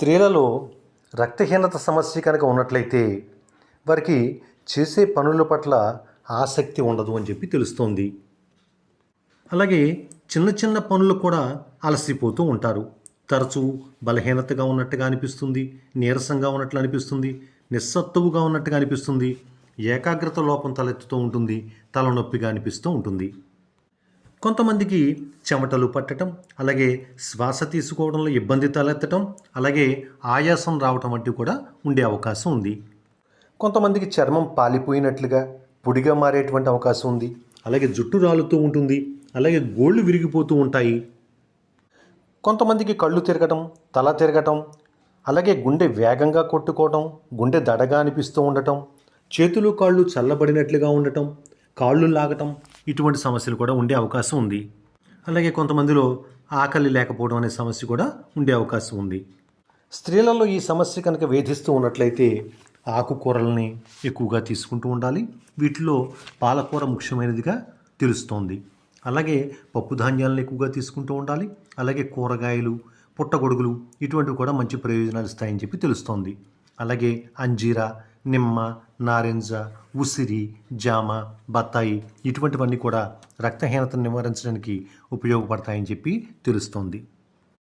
స్త్రీలలో రక్తహీనత సమస్య కనుక ఉన్నట్లయితే వారికి చేసే పనుల పట్ల ఆసక్తి ఉండదు అని చెప్పి తెలుస్తోంది. అలాగే చిన్న చిన్న పనులు కూడా అలసిపోతూ ఉంటారు. తరచూ బలహీనతగా ఉన్నట్టుగా అనిపిస్తుంది నీరసంగా ఉన్నట్లు అనిపిస్తుంది నిస్సత్తువుగా ఉన్నట్టుగా అనిపిస్తుంది ఏకాగ్రత లోపం తలెత్తుతూ ఉంటుంది తలనొప్పిగా అనిపిస్తూ ఉంటుంది. కొంతమందికి చెమటలు పట్టడం అలాగే శ్వాస తీసుకోవడంలో ఇబ్బంది తలెత్తడం అలాగే ఆయాసం రావటం వంటివి కూడా ఉండే అవకాశం ఉంది. కొంతమందికి చర్మం పాలిపోయినట్లుగా పొడిగా మారేటువంటి అవకాశం ఉంది. అలాగే జుట్టు రాలుతూ ఉంటుంది అలాగే గోళ్ళు విరిగిపోతూ ఉంటాయి. కొంతమందికి కళ్ళు తిరగటం తల తిరగటం అలాగే గుండె వేగంగా కొట్టుకోవటం గుండె దడగా అనిపిస్తూ ఉండటం చేతులు కాళ్ళు చల్లబడినట్లుగా ఉండటం కాళ్ళు లాగటం ఇటువంటి సమస్యలు కూడా ఉండే అవకాశం ఉంది. అలాగే కొంతమందిలో ఆకలి లేకపోవడం అనే సమస్య కూడా ఉండే అవకాశం ఉంది. స్త్రీలలో ఈ సమస్య కనుక వేధిస్తూ ఉన్నట్లయితే ఆకుకూరలని ఎక్కువగా తీసుకుంటూ ఉండాలి. వీటిలో పాలకూర ముఖ్యమైనదిగా తెలుస్తోంది. అలాగే పప్పు ధాన్యాలను ఎక్కువగా తీసుకుంటూ ఉండాలి. అలాగే కూరగాయలు పుట్టగొడుగులు ఇటువంటివి కూడా మంచి ప్రయోజనాలు ఇస్తాయని చెప్పి తెలుస్తోంది. అలాగే అంజీరా నిమ్మ నారింజ ఉసిరి జామ బత్తాయి ఇటువంటివన్నీ కూడా రక్తహీనతను నివారించడానికి ఉపయోగపడతాయని చెప్పి తెలుస్తోంది.